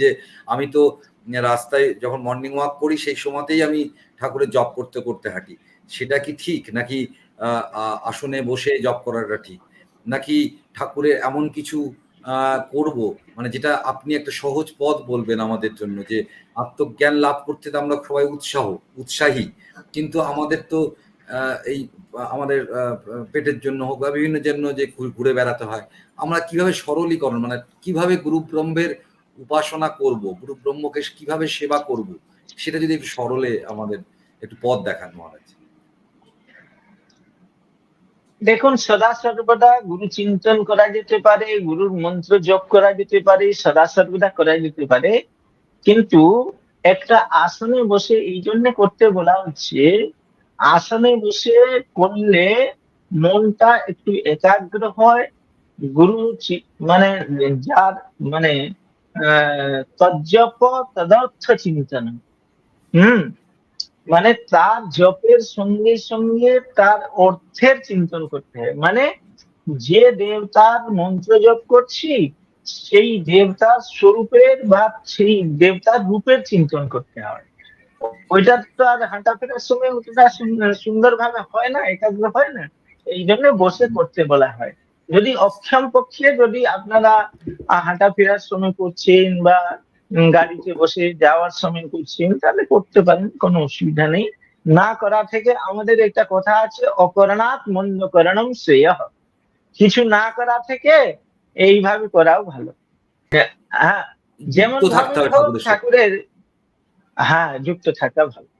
যে আমি তো রাস্তায় যখন মর্নিং ওয়াক করি, সেই সময়তেই আমি ঠাকুরের জব করতে করতে হাঁটি। সেটা কি ঠিক? নাকি আসনে বসে জব করাটা ঠিক? নাকি ঠাকুরের এমন কিছু করব? মানে যেটা আপনি একটা সহজ পথ বলবেন আমাদের জন্য যে, আত্মজ্ঞান লাভ করতে তো আমরা সবাই উৎসাহ, উৎসাহী। কিন্তু আমাদের তো এই, আমাদের পেটের জন্য হোক বা বিভিন্ন জন্য যে ঘুরে বেড়াতে হয়, আমরা কীভাবে সরলীকরণ মানে কীভাবে গুরু ব্রহ্মের উপাসনা করব, গুরু ব্রহ্মকে কীভাবে সেবা করব, সেটা যদি একটু সরলে আমাদের একটু পথ দেখান মহারাজ। দেখুন সদা সর্বদা গুরু চিন্তন করা যেতে পারে, গুরুর মন্ত্র জপ করা যেতে পারে সদা সর্বদা করা যেতে পারে। কিন্তু একটা আসনে বসে এই জন্য করতে বলা হচ্ছে, আসনে বসে করলে মনটা একটু একাগ্র হয়, গুরু মানে যার মানে তজ্জপ তদর্থ চিন্তন হুম? মানে তার জপের সঙ্গে সঙ্গে তার অর্থের চিন্তন করতে হয়। মানে যে দেবতার মন্ত্র জপ করছি, সেই দেবতার স্বরূপের বা সেই দেবতার রূপের চিন্তন করতে হয়। ওইটা তো আর হাঁটা ফেরার সময় ওটা সুন্দর ভাবে হয় না, একাগ্র হয় না। এই জন্য বসে করতে বলা হয়। যদি অক্ষম পক্ষে যদি আপনারা হাঁটা ফেরার সময় করছেন বা গাড়িতে বসে যাওয়ার সময় করছেন তাহলে করতে পারেন কোনো অসুবিধা নেই। না করা থেকে আমাদের একটা কথা আছে অকরণাৎ মন্দ করণম শ্রেয়। কিছু না করা থেকে এইভাবে করাও ভালো। হ্যাঁ যেমন। ঠাকুরের হ্যাঁ যুক্ত থাকা ভালো।